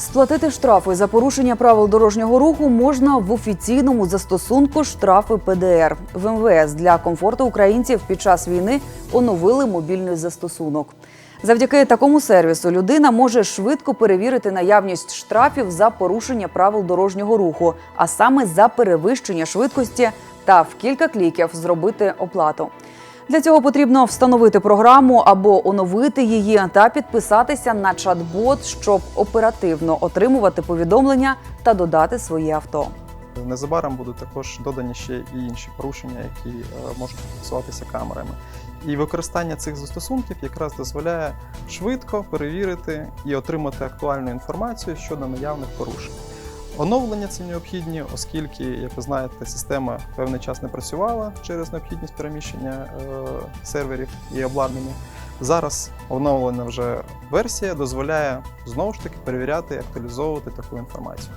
Сплатити штрафи за порушення правил дорожнього руху можна в офіційному застосунку штрафи ПДР. В МВС для комфорту українців під час війни оновили мобільний застосунок. Завдяки такому сервісу людина може швидко перевірити наявність штрафів за порушення правил дорожнього руху, а саме за перевищення швидкості та в кілька кліків зробити оплату. Для цього потрібно встановити програму або оновити її та підписатися на чат-бот, щоб оперативно отримувати повідомлення та додати своє авто. Незабаром будуть також додані ще і інші порушення, які е, можуть фіксуватися камерами. І використання цих застосунків якраз дозволяє швидко перевірити і отримати актуальну інформацію щодо наявних порушень. Оновлення ці необхідні, оскільки, як ви знаєте, система певний час не працювала через необхідність переміщення е, серверів і обладнання. Зараз оновлена вже версія дозволяє знову ж таки перевіряти і актуалізовувати таку інформацію.